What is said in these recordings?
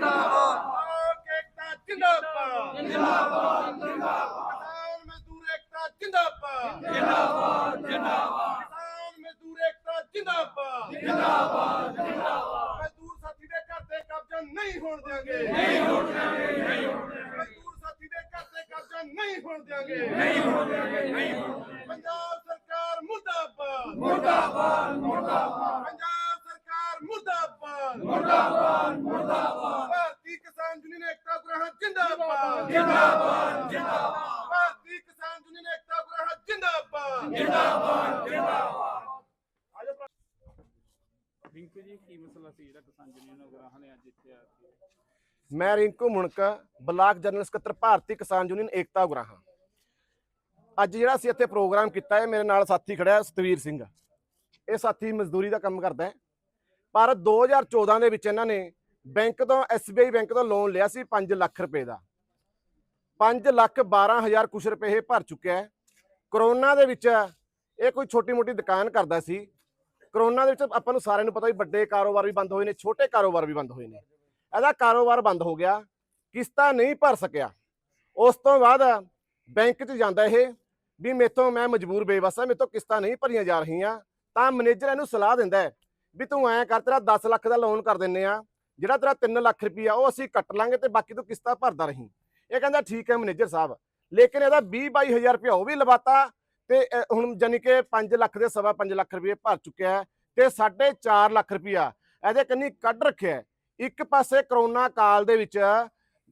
ਲੋਕ ਏਕਤਾ ਜਿੰਦਾਬਾਦ। ਜਿੰਦਾਬਾਦ ਜਿੰਦਾਬਾਦ ਕਿਸਾਨ ਮਜ਼ਦੂਰ ਏਕਤਾ ਜਿੰਦਾਬਾਦ। ਜਿੰਦਾਬਾਦ ਜਿੰਦਾਬਾਦ। ਕਿਸਾਨ ਮਜ਼ਦੂਰ ਏਕਤਾ ਜਿੰਦਾਬਾਦ। ਜਿੰਦਾਬਾਦ ਜਿੰਦਾਬਾਦ। ਮਜ਼ਦੂਰ ਸਾਥੀ ਦੇ ਘਰ ਤੇ ਕਬਜ਼ਾ ਨਹੀਂ ਹੋਣ ਦਿਆਂਗੇ ਨਹੀਂ ਹੋਣ ਦਿਆਂਗੇ ਨਹੀਂ ਹੋਣ ਦਿਆਂਗੇ ਮਜ਼ਦੂਰ ਸਾਥੀ ਦੇ ਘਰ ਤੇ ਕਬਜ਼ਾ ਨਹੀਂ ਹੋਣ ਦਿਆਂਗੇ ਨਹੀਂ ਹੋਣ ਦਿਆਂਗੇ ਨਹੀਂ ਹੋਣ ਪੰਜਾਬ ਸਰਕਾਰ ਮੁਰਦਾਬਾਦ ਮੁਰਦਾਬਾਦ ਮੁਰਦਾਬਾਦ ਪੰਜਾਬ ਸਰਕਾਰ ਮੁਰਦਾਬਾਦ ਮੁਰਦਾਬਾਦ ਮੁਰਦਾਬਾਦ ਭਾਰਤੀ ਕਿਸਾਨ ਯੂਨੀਅਨ ਏਕਤਾ ਗ੍ਰਹਿ ਜਿੰਦਾਬਾਦ ਜਿੰਦਾਬਾਦ ਜਿੰਦਾਬਾਦ ਭਾਰਤੀ ਕਿਸਾਨ ਯੂਨੀਅਨ ਏਕਤਾ ਗ੍ਰਹਿ ਜਿੰਦਾਬਾਦ ਜਿੰਦਾਬਾਦ ਜਿੰਦਾਬਾਦ ਰਿੰਕੂ ਜੀ, ਕੀ ਮਸਲਾ ਸੀ ਜਿਹੜਾ ਕਿਸਾਨ ਯੂਨੀਅਨ ਉਗਰਾਹਾਂ ਨੇ ਅੱਜ ਇੱਥੇ ਆ ਕੇ ਮੈਂ ਰਿੰਕੂ ਮੁਣਕ, ਬਲਾਕ ਜਨਰਲ ਸਕੱਤਰ ਭਾਰਤੀ ਕਿਸਾਨ ਯੂਨੀਅਨ ਏਕਤਾ ਉਗਰਾਹਾਂ ਅੱਜ ਜਿਹੜਾ ਅਸੀਂ ਇੱਥੇ ਪ੍ਰੋਗਰਾਮ ਕੀਤਾ ਹੈ, ਮੇਰੇ ਨਾਲ ਸਾਥੀ ਖੜਾ ਹੈ ਸਤਵੀਰ ਸਿੰਘ। ਇਹ ਸਾਥੀ ਮਜ਼ਦੂਰੀ ਦਾ ਕੰਮ ਕਰਦਾ ਹੈ। ਪਰ 2014 ਦੇ ਵਿੱਚ ਇਹਨਾਂ ਨੇ ਬੈਂਕ ਤੋਂ SBI ਬੈਂਕ ਤੋਂ ਲੋਨ ਲਿਆ ਸੀ 5 ਲੱਖ ਰੁਪਏ ਦਾ। 5 ਲੱਖ 12 ਹਜ਼ਾਰ ਕੁਛ ਰੁਪਏ ਇਹ ਭਰ ਚੁੱਕਿਆ ਹੈ। ਕਰੋਨਾ ਦੇ ਵਿੱਚ ਇਹ ਕੋਈ ਛੋਟੀ ਮੋਟੀ ਦੁਕਾਨ ਕਰਦਾ ਸੀ। ਕਰੋਨਾ ਦੇ ਵਿੱਚ ਆਪਾਂ ਨੂੰ ਸਾਰਿਆਂ ਨੂੰ ਪਤਾ ਵੀ ਵੱਡੇ ਕਾਰੋਬਾਰ ਵੀ ਬੰਦ ਹੋਏ ਨੇ, ਛੋਟੇ ਕਾਰੋਬਾਰ ਵੀ ਬੰਦ ਹੋਏ ਨੇ। ਇਹਦਾ ਕਾਰੋਬਾਰ ਬੰਦ ਹੋ ਗਿਆ, ਕਿਸ਼ਤਾ ਨਹੀਂ ਭਰ ਸਕਿਆ। ਉਸ ਤੋਂ ਬਾਅਦ ਬੈਂਕ 'ਚ ਜਾਂਦਾ ਇਹ ਵੀ ਮੇਥੋਂ ਮੈਂ ਮਜਬੂਰ ਬੇਵਸ ਆ, ਮੇਥੋਂ ਕਿਸ਼ਤਾਂ ਨਹੀਂ ਭਰੀਆਂ ਜਾ ਰਹੀਆਂ। ਤਾਂ ਮੈਨੇਜਰ ਇਹਨੂੰ ਸਲਾਹ ਦਿੰਦਾ ਵੀ ਤੂੰ ਐਂ ਕਰ, ਤੇਰਾ 10 ਲੱਖ ਦਾ ਲੋਨ ਕਰ ਦਿੰਨੇ ਆ ਜਿਹੜਾ ਤੇਰਾ 3 ਲੱਖ ਰੁਪਈਆ ਉਹ ਅਸੀਂ ਕੱਟ ਲਾਂਗੇ ਤੇ ਬਾਕੀ ਤੂੰ ਕਿਸ਼ਤਾਂ ਭਰਦਾ ਰਹੀਂ। ਇਹ ਕਹਿੰਦਾ ਠੀਕ ਹੈ ਮੈਨੇਜਰ ਸਾਹਿਬ, ਲੇਕਿਨ ਇਹਦਾ 20 22000 ਰੁਪਇਆ ਉਹ ਵੀ ਲਵਾਤਾ ਤੇ ਹੁਣ ਜਾਨੀ ਕਿ 5 ਲੱਖ ਦੇ ਸਵਾ 5 ਲੱਖ ਰੁਪਏ ਭਰ ਚੁੱਕਿਆ ਹੈ ਤੇ 4.5 ਲੱਖ ਰੁਪਇਆ ਇਹਦੇ ਕੰਨੀ ਕੱਢ ਰੱਖਿਆ ਇੱਕ ਪਾਸੇ ਕਰੋਨਾ ਕਾਲ ਦੇ ਵਿੱਚ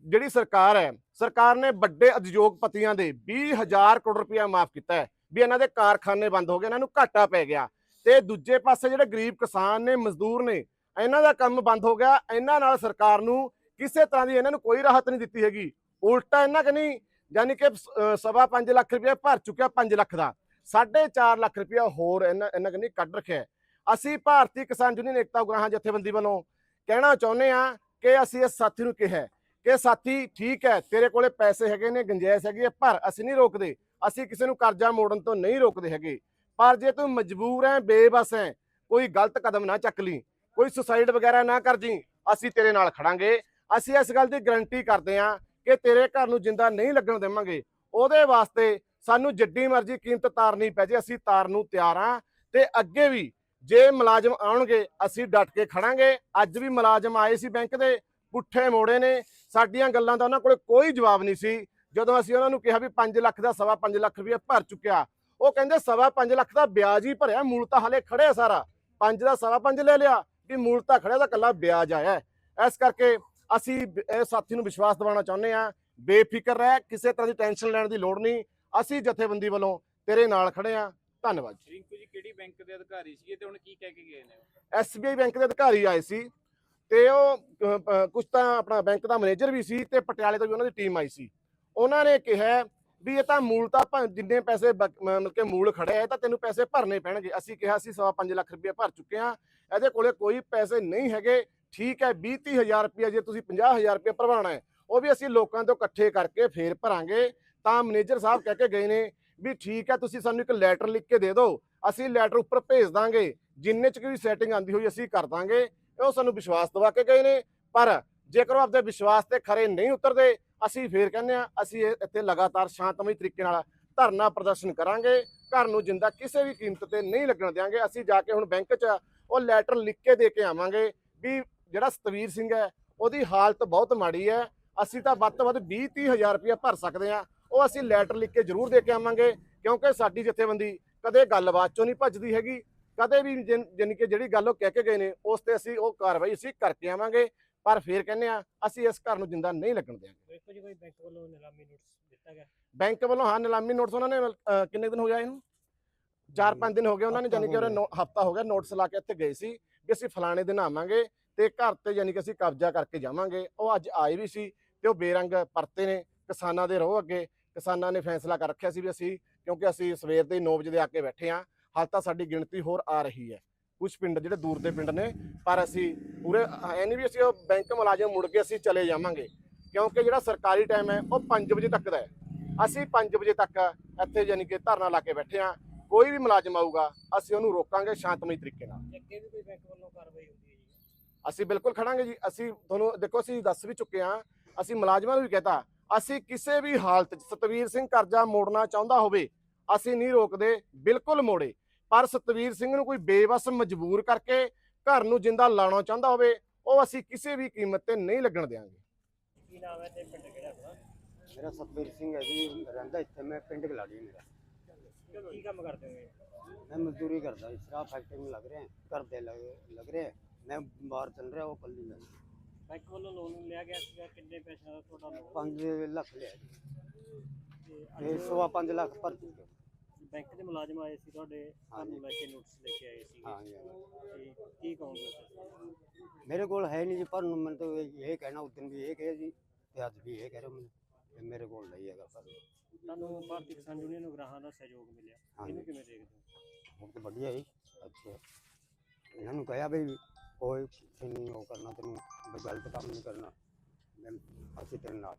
ਜਿਹੜੀ ਸਰਕਾਰ ਹੈ, ਸਰਕਾਰ ਨੇ ਵੱਡੇ ਉਦਯੋਗਪਤੀਆਂ ਦੇ 20000 ਕਰੋੜ ਰੁਪਇਆ ਮਾਫ ਕੀਤਾ ਹੈ ਵੀ ਇਹਨਾਂ ਦੇ ਕਾਰਖਾਨੇ ਬੰਦ ਹੋ ਗਏ, ਇਹਨਾਂ ਨੂੰ ਘਾਟਾ ਪੈ ਗਿਆ। ਤੇ ਦੂਜੇ ਪਾਸੇ ਜਿਹੜੇ ਗਰੀਬ ਕਿਸਾਨ ਨੇ, ਮਜ਼ਦੂਰ ਨੇ, ਇਹਨਾਂ ਦਾ ਕੰਮ ਬੰਦ ਹੋ ਗਿਆ। ਇਹਨਾਂ ਨਾਲ ਸਰਕਾਰ ਨੂੰ ਕਿਸੇ ਤਰ੍ਹਾਂ ਦੀ ਇਹਨਾਂ ਨੂੰ ਕੋਈ ਰਾਹਤ ਨਹੀਂ ਦਿੱਤੀ ਹੈਗੀ। ਉਲਟਾ ਇਹਨਾਂ ਕਨੀ ਯਾਨੀ ਕਿ ਸਵਾ 5 ਲੱਖ ਰੁਪਇਆ ਭਰ ਚੁੱਕਿਆ 5 ਲੱਖ ਦਾ। 4.5 ਲੱਖ ਰੁਪਇਆ ਹੋਰ ਇਹਨਾਂ ਇਹਨਾਂ ਕਨੀ ਕੱਢ ਰੱਖਿਆ। ਅਸੀਂ ਭਾਰਤੀ ਕਿਸਾਨ ਯੂਨੀਅਨ ਏਕਤਾ ਉਗਰਾਹਾਂ ਜਥੇਬੰਦੀ ਵੱਲੋਂ ਕਹਿਣਾ ਚਾਹੁੰਦੇ ਆ ਕਿ ਅਸੀਂ ਇਸ ਸਾਥੀ ਨੂੰ ਕਿਹਾ ਕਿ ਸਾਥੀ, ਠੀਕ ਹੈ, ਤੇਰੇ ਕੋਲੇ ਪੈਸੇ ਹੈਗੇ ਨੇ, ਗੰਜਾਇਸ਼ ਹੈਗੀ ਹੈ, ਪਰ ਅਸੀਂ ਨਹੀਂ ਰੋਕਦੇ। ਅਸੀਂ ਕਿਸੇ ਨੂੰ ਕਰਜ਼ਾ ਮੋੜਨ ਤੋਂ ਨਹੀਂ ਰੋਕਦੇ ਹੈਗੇ। ਪਰ ਜੇ ਤੂੰ ਮਜਬੂਰ ਹੈ, ਬੇਬਸ ਹੈ, ਕੋਈ ਗਲਤ ਕਦਮ ਨਾ ਚੱਕ ਲਈ, ਕੋਈ ਸੁਸਾਈਡ ਵਗੈਰਾ ਨਾ ਕਰ ਜੀ, ਅਸੀਂ ਤੇਰੇ ਨਾਲ ਖੜਾਂਗੇ। ਅਸੀਂ ਇਸ ਗੱਲ ਦੀ ਗਰੰਟੀ ਕਰਦੇ ਹਾਂ ਕਿ ਤੇਰੇ ਘਰ ਨੂੰ ਜਿੰਦਾ ਨਹੀਂ ਲੱਗਣ ਦੇਵਾਂਗੇ, ਉਹਦੇ ਵਾਸਤੇ ਸਾਨੂੰ ਜਿੱਡੀ ਮਰਜ਼ੀ ਕੀਮਤ ਤਾਰਨੀ ਪੈ ਜੇ, ਅਸੀਂ ਤਾਰਨ ਨੂੰ ਤਿਆਰ ਹਾਂ ਤੇ ਅੱਗੇ ਵੀ ਜੇ ਮੁਲਾਜ਼ਮ ਆਉਣਗੇ, ਅਸੀਂ ਡਟ ਕੇ ਖੜਾਂਗੇ। ਅੱਜ ਵੀ ਮੁਲਾਜ਼ਮ ਆਏ ਸੀ ਬੈਂਕ ਦੇ, ਪੁੱਠੇ ਮੋੜੇ ਨੇ, ਸਾਡੀਆਂ ਗੱਲਾਂ ਦਾ ਉਹਨਾਂ ਕੋਲੇ ਕੋਈ ਜਵਾਬ ਨਹੀਂ ਸੀ। ਜਦੋਂ ਅਸੀਂ ਉਹਨਾਂ ਨੂੰ ਕਿਹਾ ਵੀ 5 ਲੱਖ ਦਾ ਸਵਾ 5 ਲੱਖ ਰੁਪਏ ਭਰ ਚੁੱਕਿਆ, ਉਹ ਕਹਿੰਦੇ ਸਵਾ 5 ਲੱਖ ਦਾ ਵਿਆਜ ਹੀ ਭਰਿਆ, ਮੂਲ ਤਾਂ ਹਲੇ ਖੜਿਆ ਸਾਰਾ। 5 ਦਾ ਸਵਾ 5 ਲੈ ਲਿਆ, ਵੀ ਮੂਲ ਤਾਂ ਖੜਿਆ ਤਾਂ ਕੱਲਾ ਵਿਆਜ ਆਇਆ। ਇਸ ਕਰਕੇ ਅਸੀਂ ਇਹ ਸਾਥੀ ਨੂੰ ਵਿਸ਼ਵਾਸ ਦਿਵਾਉਣਾ ਚਾਹੁੰਦੇ ਆ ਬੇਫਿਕਰ ਰਹਿ ਕਿਸੇ ਤਰ੍ਹਾਂ ਦੀ ਟੈਨਸ਼ਨ ਲੈਣ ਦੀ ਲੋੜ ਨਹੀਂ। ਅਸੀਂ ਜਥੇਬੰਦੀ ਵੱਲੋਂ ਤੇਰੇ ਨਾਲ ਖੜੇ ਆ ਧੰਨਵਾਦ ਰਿੰਕੂ ਜੀ ਕਿਹੜੀ ਬੈਂਕ ਦੇ ਅਧਿਕਾਰੀ ਸੀਗੇ ਤੇ ਹੁਣ ਕੀ ਕਹਿ ਕੇ ਗਏ ਨੇ? ਐਸਬੀਆਈ ਬੈਂਕ ਦੇ ਅਧਿਕਾਰੀ ਆਏ ਸੀ ਤੇ ਉਹ ਕੁਝ ਤਾਂ ਆਪਣਾ ਬੈਂਕ ਦਾ ਮੈਨੇਜਰ ਵੀ ਸੀ ਤੇ ਪਟਿਆਲੇ ਤੋਂ ਵੀ ਉਹਨਾਂ ਦੀ ਟੀਮ ਆਈ ਸੀ। ਉਹਨਾਂ ਨੇ ਕਿਹਾ ਵੀ ਇਹ ਤਾਂ ਮੂਲ ਤਾਂ ਭਾਵੇਂ ਜਿੰਨੇ ਪੈਸੇ ਬਕ- ਮ- ਮਤਲਬ ਕਿ ਮੂਲ ਖੜਿਆ ਹੈ ਤਾਂ ਤੈਨੂੰ ਪੈਸੇ ਭਰਨੇ ਪੈਣਗੇ। ਅਸੀਂ ਕਿਹਾ ਸੀ ਸਵਾ 5 ਲੱਖ ਰੁਪਏ ਭਰ ਚੁੱਕੇ ਆ ਇਹਦੇ ਕੋਲੇ ਕੋਈ ਪੈਸੇ ਨਹੀਂ ਹੈਗੇ। ਠੀਕ ਹੈ 20 30 ਹਜ਼ਾਰ ਰੁਪਏ ਜੇ ਤੁਸੀਂ 50 ਹਜ਼ਾਰ ਰੁਪਏ ਭਰਵਾਉਣਾ ਹੈ, ਉਹ ਵੀ ਅਸੀਂ ਲੋਕਾਂ ਤੋਂ ਇਕੱਠੇ ਕਰਕੇ ਫੇਰ ਭਰਾਂਗੇ। ਤਾਂ ਮੈਨੇਜਰ ਸਾਹਿਬ ਕਹਿ ਕੇ ਗਏ ਨੇ ਵੀ ਠੀਕ ਹੈ, ਤੁਸੀਂ ਸਾਨੂੰ ਇੱਕ ਲੈਟਰ ਲਿਖ ਕੇ ਦੇ ਦਿਓ, ਅਸੀਂ ਲੈਟਰ ਉੱਪਰ ਭੇਜ ਦਾਂਗੇ, ਜਿੰਨੇ ਚ ਕੋਈ ਸੈਟਿੰਗ ਆਂਦੀ ਹੋਈ ਅਸੀਂ ਕਰ ਦਾਂਗੇ। ਉਹ ਸਾਨੂੰ ਵਿਸ਼ਵਾਸ ਦਿਵਾ ਕੇ ਗਏ ਨੇ, ਪਰ ਜੇਕਰ ਉਹ ਆਪਦੇ ਵਿਸ਼ਵਾਸ ਤੇ ਖਰੇ ਨਹੀਂ ਉਤਰਦੇ, ਅਸੀਂ ਫੇਰ ਕਹਿੰਦੇ ਆ ਅਸੀਂ ਇਹ ਇੱਥੇ ਲਗਾਤਾਰ ਸ਼ਾਂਤਮਈ ਤਰੀਕੇ ਨਾਲ ਧਰਨਾ ਪ੍ਰਦਰਸ਼ਨ ਕਰਾਂਗੇ, ਘਰ ਨੂੰ ਜਿੰਦਾ ਕਿਸੇ ਵੀ ਕੀਮਤ ਤੇ ਨਹੀਂ ਲੱਗਣ ਦਿਆਂਗੇ, ਅਸੀਂ ਜਾ ਕੇ ਹੁਣ ਬੈਂਕ 'ਚ ਉਹ ਲੈਟਰ ਲਿਖ ਕੇ ਦੇ ਕੇ ਆਵਾਂਗੇ ਵੀ ਜਿਹੜਾ ਸਤਵੀਰ ਸਿੰਘ ਹੈ ਉਹਦੀ ਹਾਲਤ ਬਹੁਤ ਮਾੜੀ ਹੈ। ਅਸੀਂ ਤਾਂ ਵੱਧ ਤੋਂ ਵੱਧ 20 30 ਹਜ਼ਾਰ ਰੁਪਏ ਭਰ ਸਕਦੇ ਆ ਉਹ ਅਸੀਂ ਲੈਟਰ ਲਿਖ ਕੇ ਜ਼ਰੂਰ ਦੇ ਕੇ ਆਵਾਂਗੇ ਕਿਉਂਕਿ ਸਾਡੀ ਜਥੇਬੰਦੀ ਕਦੇ ਗੱਲਬਾਤ ਚੋਂ ਨਹੀਂ ਭੱਜਦੀ ਹੈਗੀ। ਕਦੇ ਵੀ ਜਾਨੀ ਕਿ ਜਿਹੜੀ ਗੱਲ ਉਹ ਕਹਿ ਕੇ ਗਏ ਨੇ ਉਸ ਤੇ ਅਸੀਂ ਉਹ ਕਾਰਵਾਈ ਅਸੀਂ ਕਰਕੇ ਆਵਾਂਗੇ। ਪਰ ਫੇਰ ਕਹਿੰਦੇ ਆ ਅਸੀਂ ਇਸ ਘਰ ਨੂੰ ਜਿੰਦਾ ਨਹੀਂ ਲੱਗਣ ਦਿਆਂਗੇ। ਵੇਖੋ ਜੀ ਕੋਈ ਬੈਂਕ ਵੱਲੋਂ ਨਿਲਾਮੀ ਨੋਟਿਸ ਦਿੱਤਾ ਗਿਆ। ਬੈਂਕ ਵੱਲੋਂ ਹਾਂ ਨਿਲਾਮੀ ਨੋਟਿਸ ਉਹਨਾਂ ਨੇ ਕਿੰਨੇ ਦਿਨ ਹੋ ਗਿਆ ਇਹਨੂੰ? 4-5 ਦਿਨ ਹੋ ਗਏ ਉਹਨਾਂ ਨੇ ਜਾਨੀ ਕਿ ਉਹ ਹਫਤਾ ਹੋ ਗਿਆ ਨੋਟਿਸ ਲਾ ਕੇ ਇੱਥੇ ਗਏ ਸੀ ਵੀ ਅਸੀਂ ਫਲਾਣੇ ਦਿਨ ਆਵਾਂਗੇ। ਤੇ ਘਰ ਤੇ ਜਾਨੀ ਕਿ ਅਸੀਂ ਕਬਜ਼ਾ ਕਰਕੇ ਜਾਵਾਂਗੇ। ਉਹ ਅੱਜ ਆਏ ਵੀ ਸੀ ਤੇ ਉਹ ਬੇਰੰਗ ਪਰਤੇ ਨੇ, ਕਿਸਾਨਾਂ ਦੇ ਰੋ ਅੱਗੇ। ਕਿਸਾਨਾਂ ਨੇ ਫੈਸਲਾ ਕਰ ਰੱਖਿਆ ਸੀ ਵੀ ਅਸੀਂ, ਕਿਉਂਕਿ ਅਸੀਂ ਸਵੇਰ ਦੇ 9 ਵਜੇ ਦੇ ਆ ਕੇ ਬੈਠੇ ਆ ਹਾਲ ਤਾਂ ਸਾਡੀ ਗਿਣਤੀ ਹੋਰ ਆ ਰਹੀ ਹੈ। ਕੁਝ ਪਿੰਡ ਜਿਹੜੇ ਦੂਰ ਦੇ ਪਿੰਡ ਨੇ, ਪਰ ਅਸੀਂ ਪੂਰੇ ਐ ਨਹੀਂ ਵੀ ਅਸੀਂ ਉਹ ਬੈਂਕ ਮੁਲਾਜ਼ਮ ਮੁੜ ਕੇ ਅਸੀਂ ਚਲੇ ਜਾਵਾਂਗੇ। ਕਿਉਂਕਿ ਜਿਹੜਾ ਸਰਕਾਰੀ ਟਾਈਮ ਹੈ, ਉਹ 5 ਵਜੇ ਤੱਕ ਦਾ ਹੈ। ਅਸੀਂ 5 ਵਜੇ ਤੱਕ ਇੱਥੇ ਯਾਨੀ ਕਿ ਧਰਨਾ ਲਾ ਕੇ ਬੈਠੇ ਆ ਕੋਈ ਵੀ ਮੁਲਾਜ਼ਮ ਆਊਗਾ, ਅਸੀਂ ਉਹਨੂੰ ਰੋਕਾਂਗੇ ਸ਼ਾਂਤਮਈ ਤਰੀਕੇ ਨਾਲ। ਅੱਗੇ ਵੀ ਕੋਈ ਬੈਂਕ ਵੱਲੋਂ ਕਾਰਵਾਈ ਹੁੰਦੀ ਹੈ ਜੀ? ਅਸੀਂ ਬਿਲਕੁਲ ਖੜਾਂਗੇ ਜੀ। ਅਸੀਂ ਤੁਹਾਨੂੰ ਦੇਖੋ ਅਸੀਂ ਦੱਸ ਵੀ ਚੁੱਕੇ ਆ ਅਸੀਂ ਮੁਲਾਜ਼ਮਾਂ ਨੂੰ ਵੀ ਕਹਤਾ ਅਸੀਂ ਕਿਸੇ ਵੀ ਹਾਲਤ 'ਚ ਸਤਵੀਰ ਸਿੰਘ ਕਰਜ਼ਾ ਮੋੜਨਾ ਚਾਹੁੰਦਾ ਹੋਵੇ ਅਸੀਂ ਨਹੀਂ ਰੋਕਦੇ ਬਿਲਕੁਲ ਮੋੜੇ। ਪਰ ਸਤਵੀਰ ਸਿੰਘ ਨੂੰ ਕੋਈ ਬੇਵਸ ਮਜਬੂਰ ਕਰਕੇ ਘਰ ਨੂੰ ਜਿੰਦਾ ਲਾਉਣਾ ਚਾਹੁੰਦਾ ਹੋਵੇ ਉਹ ਅਸੀਂ ਕਿਸੇ ਵੀ ਕੀਮਤ ਤੇ ਨਹੀਂ ਲੱਗਣ ਦੇਵਾਂਗੇ ਕੀ ਨਾਮ ਹੈ ਤੇ ਪਿੰਡ ਕਿਹੜਾ ਆਪਣਾ? ਮੇਰਾ ਸਤਵੀਰ ਸਿੰਘ ਹੈ ਜੀ ਰਹਿੰਦਾ ਇੱਥੇ ਮੈਂ ਪਿੰਡ ਗਲਾੜੀ ਮੇਰਾ। ਕੀ ਕੰਮ ਕਰਦੇ ਹੋ? ਮੈਂ ਮਜ਼ਦੂਰੀ ਕਰਦਾ ਸ਼ਰਾਬ ਫੈਕਟਰੀ ਨੂੰ ਲੱਗ ਰਿਹਾ ਘਰ ਦੇ ਲੱਗ ਰਿਹਾ। लग रहे हैं मैं बाहर चल रहा वो कल में ਬੈਂਕ ਵੱਲੋਂ ਲੋਨ ਲਿਆ ਗਿਆ ਸੀਗਾ ਕਿੰਨੇ ਪੈਸਿਆਂ ਦਾ ਤੁਹਾਡਾ ਲੋਨ पाँच लाख लिया जी ਤੇ ये सवा पाँच लाख पर चुके ਬੈਂਕ ਦੇ ਮੁਲਾਜ਼ਮ ਆਏ ਸੀ ਤੁਹਾਡੇ ਤੁਹਾਨੂੰ ਲੈ ਕੇ ਨੋਟਿਸ ਲੈ ਕੇ ਆਏ ਸੀ हाँ जी ਤੇ ਕੀ ਕਹੋਗੇ ਤੁਸੀਂ? मेरे को है नहीं जी पर मैंने तो यही कहना उस दिन भी यही कहे जी ते आज भी यही कह रहे हो मैंने कि मेरे को नहीं हैगा पर ਤੁਹਾਨੂੰ ਭਾਰਤੀ ਕਿਸਾਨ ਯੂਨੀਅਨ ਨੂੰ ਗ੍ਰਾਹਾਂ ਦਾ ਸਹਿਯੋਗ ਮਿਲਿਆ ਹਾਂਜੀ। ਇਹਨੂੰ ਕਿਵੇਂ ਦੇਖਦੇ ਹੋ वो तो बढ़िया ही अच्छा इन्होंने कहा भाई ਕੋਈ ਨਹੀਂ ਉਹ ਕਰਨਾ ਤੈਨੂੰ ਗਲਤ ਕੰਮ ਨਹੀਂ ਕਰਨਾ ਮੈਂ ਅਸੀਂ ਤੇਰੇ ਨਾਲ।